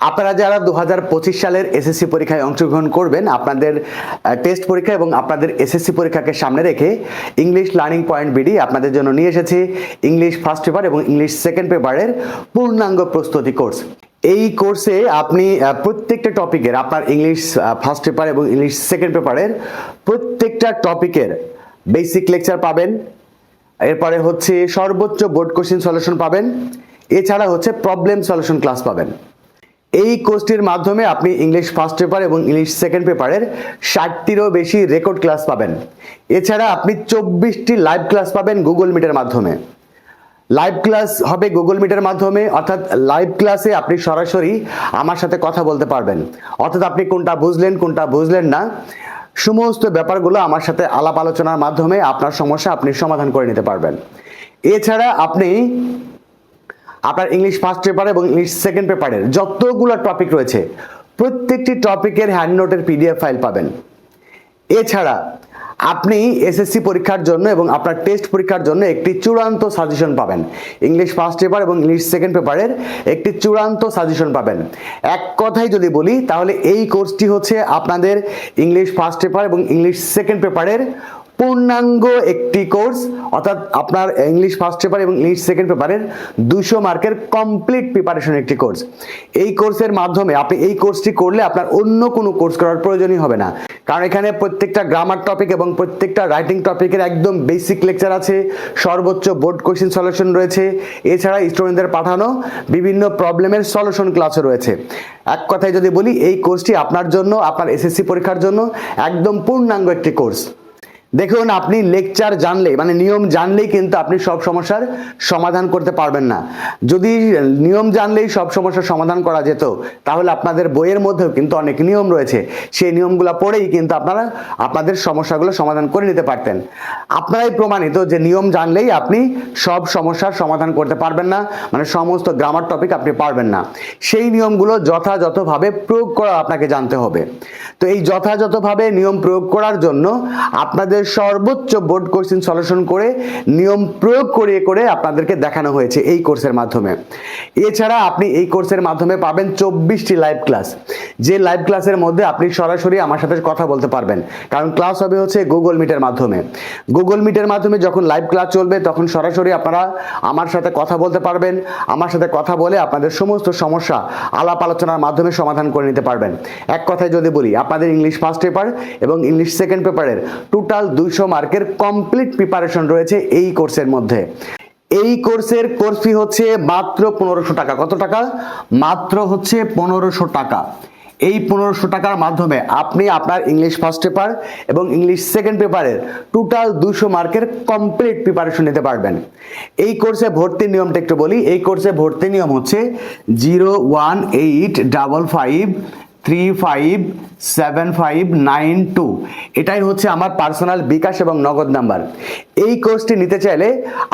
আপনারা যারা দু হাজার পঁচিশ সালের এসএসসি পরীক্ষায় অংশগ্রহণ করবেন, আপনাদের টেস্ট পরীক্ষা এবং আপনাদের এসএসসি পরীক্ষাকে সামনে রেখে ইংলিশ লার্নিং পয়েন্ট বিডি আপনাদের জন্য নিয়ে এসেছে ইংলিশ ফার্স্ট পেপার এবং ইংলিশ সেকেন্ড পেপারের পূর্ণাঙ্গ প্রস্তুতি কোর্স এই কোর্সে আপনি প্রত্যেকটা টপিকের আপনার ইংলিশ ফার্স্ট পেপার এবং ইংলিশ সেকেন্ড পেপারের প্রত্যেকটা টপিকের বেসিক লেকচার পাবেন। এরপরে হচ্ছে সর্বোচ্চ বোর্ড কোশ্চেন সলিউশন পাবেন। এছাড়া হচ্ছে প্রবলেম সলিউশন ক্লাস পাবেন। এই কোর্সটির মাধ্যমে আপনি ইংলিশ ফার্স্ট পেপার এবং ইংলিশ সেকেন্ড পেপারের ষাটটিরও বেশি রেকর্ড ক্লাস পাবেন। এছাড়া আপনি চব্বিশটি লাইভ ক্লাস পাবেন গুগল মিটের মাধ্যমে। লাইভ ক্লাস হবে গুগল মিটের মাধ্যমে, অর্থাৎ লাইভ ক্লাসে আপনি সরাসরি আমার সাথে কথা বলতে পারবেন। অর্থাৎ আপনি কোনটা বুঝলেন কোনটা বুঝলেন না, সমস্ত ব্যাপারগুলো আমার সাথে আলাপ আলোচনার মাধ্যমে আপনার সমস্যা আপনি সমাধান করে নিতে পারবেন। এছাড়া আপনি আপনার ইংলিশ ফার্স্ট পেপার এবং ইংলিশ সেকেন্ড পেপারের যতগুলো টপিক রয়েছে, প্রত্যেকটি টপিকের হ্যান্ড নোটের পিডিএফ ফাইল পাবেন। এছাড়া আপনি এসএসসি পরীক্ষার জন্য এবং আপনার টেস্ট পরীক্ষার জন্য একটি চূড়ান্ত সাজেশন পাবেন। ইংলিশ ফার্স্ট পেপার এবং ইংলিশ সেকেন্ড পেপারের একটি চূড়ান্ত সাজেশন পাবেন। এক কথায় যদি বলি, তাহলে এই কোর্সটি হচ্ছে আপনাদের ইংলিশ ফার্স্ট পেপার এবং ইংলিশ সেকেন্ড পেপারের পূর্ণাঙ্গ একটি কোর্স, অর্থাৎ আপনার ইংলিশ ফার্স্ট পেপার এবং ইংলিশ সেকেন্ড পেপারের দুশো মার্কের কমপ্লিট প্রিপারেশন একটি কোর্স। এই কোর্সের মাধ্যমে আপনি এই কোর্সটি করলে আপনার অন্য কোনো কোর্স করার প্রয়োজনই হবে না। কারণ এখানে প্রত্যেকটা গ্রামার টপিক এবং প্রত্যেকটা রাইটিং টপিকের একদম বেসিক লেকচার আছে, সর্বোচ্চ বোর্ড কোশ্চেন সলিউশন রয়েছে, এছাড়া স্টুডেন্টদের পাঠানো বিভিন্ন প্রবলেমের সলিউশন ক্লাসও রয়েছে। এক কথায় যদি বলি, এই কোর্সটি আপনার জন্য, আপনার এসএসসি পরীক্ষার জন্য একদম পূর্ণাঙ্গ একটি কোর্স। দেখুন, আপনি লেকচার জানলে মানে নিয়ম জানলেই কিন্তু আপনি সব সমস্যার সমাধান করতে পারবেন না। যদি নিয়ম জানলেই সব সমস্যার সমাধান করা যেত, তাহলে আপনাদের বইয়ের মধ্যেও কিন্তু অনেক নিয়ম রয়েছে। সেই নিয়মগুলো পড়েই কিন্তু আপনারা আপনাদের সমস্যাগুলো সমাধান করে নিতে পারতেন। আপনারাই প্রমাণিত যে নিয়ম জানলেই আপনি সব সমস্যার সমাধান করতে পারবেন না মানে সমস্ত গ্রামার টপিক আপনি পারবেন না। সেই নিয়মগুলো যথাযথভাবে প্রয়োগ করা আপনাকে জানতে হবে। তো এই যথাযথভাবে নিয়ম প্রয়োগ করার জন্য আপনাদের সর্বোচ্চ বোর্ড কোশ্চেন সলিউশন করে, নিয়ম প্রয়োগ করিয়ে করে আপনাদেরকে দেখানো হয়েছে এই কোর্সের মাধ্যমে। এছাড়া আপনি এই কোর্সের মাধ্যমে পাবেন চব্বিশটি লাইভ ক্লাস যে লাইভ ক্লাসের মধ্যে আপনি সরাসরি আমার সাথে কথা বলতে পারবেন, কারণ ক্লাস হবে হচ্ছে গুগল মিটের মাধ্যমে। গুগল মিটের মাধ্যমে যখন লাইভ ক্লাস চলবে, তখন সরাসরি আপনারা আমার সাথে কথা বলতে পারবেন, আমার সাথে কথা বলে আপনাদের সমস্ত সমস্যা আলাপ আলোচনার মাধ্যমে সমাধান করে নিতে পারবেন। এক কথায় যদি বলি, আপনাদের ইংলিশ ফার্স্ট পেপার এবং ইংলিশ সেকেন্ড পেপারের টোটাল দুইশো মার্কের কমপ্লিট প্রিপারেশন রয়েছে এই কোর্সের মধ্যে। এই কোর্সের কোর্স ফি হচ্ছে মাত্র পনেরোশো টাকা। কত টাকা? মাত্র হচ্ছে পনেরোশো টাকা। এই পনেরোশো টাকার মাধ্যমে আপনি আপনার ইংলিশ ফার্স্ট পেপার এবং ইংলিশ সেকেন্ড পেপারের টোটাল দুশো মার্কের কমপ্লিট প্রিপারেশন নিতে পারবেন। এই কোর্সে ভর্তির নিয়মটা একটু বলি। এই কোর্সে ভর্তির নিয়ম হচ্ছে zero one eight double five three five seven five nine two এটাই হচ্ছে আমার পার্সোনাল বিকাশ এবং নগদ নাম্বার। এই কোর্সটি নিতে চাইলে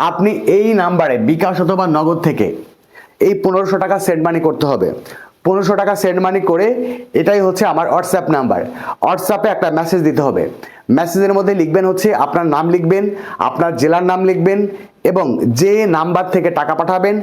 আপনি এই নাম্বারে বিকাশ অথবা নগদ থেকে এই পনেরোশো টাকা সেন্ড মানি করতে হবে। পনেরোশো টাকা সেন্ড মানি করে এটাই হচ্ছে আমার হোয়াটসঅ্যাপ নাম্বার। হোয়াটসঅ্যাপে একটা মেসেজ দিতে হবে। মেসেজের মধ্যে লিখবেন হচ্ছে আপনার নাম লিখবেন, আপনার জেলার নাম লিখবেন এবং যে নাম্বার থেকে টাকা পাঠাবেন,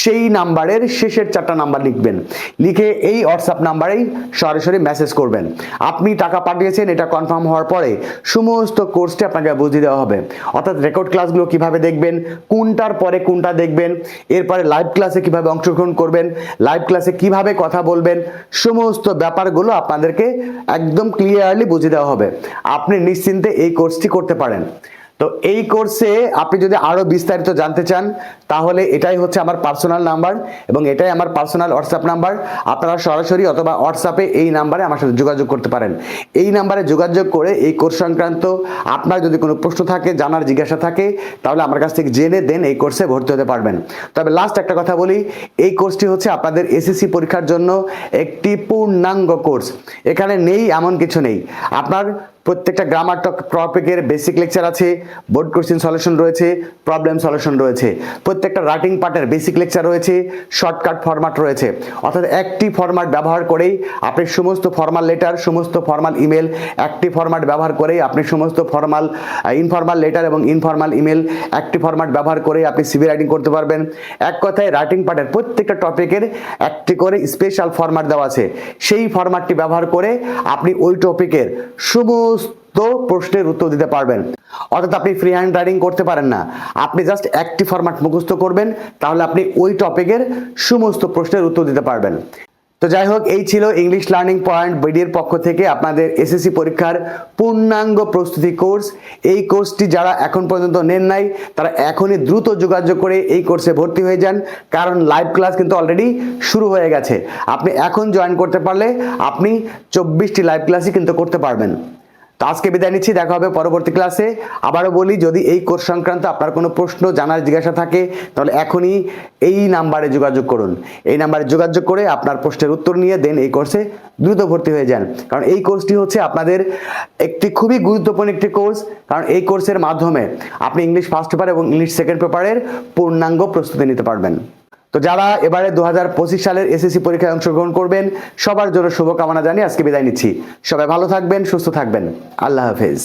সেই নাম্বারের শেষের চারটা নাম্বার লিখবেন। লিখে এই হোয়াটসঅ্যাপ নাম্বারেই সরাসরি মেসেজ করবেন। আপনি টাকা পাঠিয়েছেন, এটা কনফার্ম হওয়ার পরে সমস্ত কোর্সটি আপনাকে বুঝিয়ে দেওয়া হবে। অর্থাৎ রেকর্ড ক্লাসগুলো কীভাবে দেখবেন, কোনটার পরে কোনটা দেখবেন, এরপরে লাইভ ক্লাসে কীভাবে অংশগ্রহণ করবেন লাইভ ক্লাসে কীভাবে কথা বলবেন, সমস্ত ব্যাপারগুলো আপনাদেরকে একদম ক্লিয়ারলি বুঝিয়ে দেওয়া হবে। আপনি নিশ্চিন্তে এই কোর্সটি করতে পারেন। তো এই কোর্সে আপনি যদি আরও বিস্তারিত জানতে চান, তাহলে এটাই হচ্ছে আমার পার্সোনাল নাম্বার এবং এটাই আমার পার্সোনাল হোয়াটসঅ্যাপ নাম্বার আপনারা সরাসরি অথবা হোয়াটসঅ্যাপে এই নাম্বারে আমার সাথে যোগাযোগ করতে পারেন। এই নাম্বারে যোগাযোগ করে এই কোর্স সংক্রান্ত আপনার যদি কোনো প্রশ্ন থাকে, জানার জিজ্ঞাসা থাকে, তাহলে আমার কাছ থেকে জেনে দেন এই কোর্সে ভর্তি হতে পারবেন। তবে লাস্ট একটা কথা বলি, এই কোর্সটি হচ্ছে আপনাদের এসএসসি পরীক্ষার জন্য একটি পূর্ণাঙ্গ কোর্স এখানে নেই এমন কিছু নেই। আপনার প্রত্যেকটা গ্রামার টপিকের বেসিক লেকচার আছে বোর্ড কোশ্চেন সলিউশন রয়েছে প্রবলেম সলিউশন রয়েছে। প্রত্যেকটা রাইটিং পার্টের বেসিক লেকচার রয়েছে শর্টকাট ফরম্যাট রয়েছে। অর্থাৎ একটি ফরম্যাট ব্যবহার করেই আপনি সমস্ত ফর্মাল লেটার সমস্ত ফর্মাল ইমেল একটি ফরম্যাট ব্যবহার করেই আপনি সমস্ত ফর্মাল ইনফর্মাল লেটার এবং ইনফর্মাল ইমেল একটি ফরম্যাট ব্যবহার করে আপনি সিভি রাইটিং করতে পারবেন। এক কথায় রাইটিং পার্টের প্রত্যেকটা টপিকের একটি করে স্পেশাল ফরম্যাট দেওয়া আছে। সেই ফরম্যাটটি ব্যবহার করে আপনি ওই টপিকের সমস্ত প্রশ্নের উত্তর দিতে পারবেন। অর্থাৎ আপনি ফ্রি হ্যান্ড রাইটিং করতে পারেন না। আপনি জাস্ট একটি ফরম্যাট মুখস্থ করবেন, তাহলে আপনি ওই টপিকের সমস্ত প্রশ্নের উত্তর দিতে পারবেন। তো যাই হোক, এই ছিল ইংলিশ লার্নিং পয়েন্ট বিডির পক্ষ থেকে আপনাদের এসএসসি পরীক্ষার পূর্ণাঙ্গ প্রস্তুতি কোর্স। এই কোর্সটি যারা এখন পর্যন্ত নেন নাই, তারা এখনই দ্রুত যোগাযোগ করে এই কোর্সে ভর্তি হয়ে যান, কারণ লাইভ ক্লাস কিন্তু অলরেডি শুরু হয়ে গেছে। আপনি এখন জয়েন করতে পারলে আপনি চব্বিশটি লাইভ ক্লাসই কিন্তু করতে পারবেন। তো আজকে বিদায় নিচ্ছি, দেখা হবে পরবর্তী ক্লাসে আবারও বলি, যদি এই কোর্স সংক্রান্ত আপনার কোনো প্রশ্ন, জানার জিজ্ঞাসা থাকে, তাহলে এখনই এই নাম্বারে যোগাযোগ করুন। এই নাম্বারে যোগাযোগ করে আপনার প্রশ্নের উত্তর নিয়ে দেন এই কোর্সে দ্রুত ভর্তি হয়ে যান। কারণ এই কোর্সটি হচ্ছে আপনাদের একটি খুবই গুরুত্বপূর্ণ একটি কোর্স কারণ এই কোর্সের মাধ্যমে আপনি ইংলিশ ফার্স্ট পেপার এবং ইংলিশ সেকেন্ড পেপারের পূর্ণাঙ্গ প্রস্তুতি নিতে পারবেন। তো যারা এবারে দু হাজার পঁচিশ সালের এসএসসি পরীক্ষায় অংশগ্রহণ করবেন, সবার জন্য শুভকামনা জানিয়ে আজকে বিদায় নিচ্ছি। সবাই ভালো থাকবেন, সুস্থ থাকবেন। আল্লাহ হাফেজ।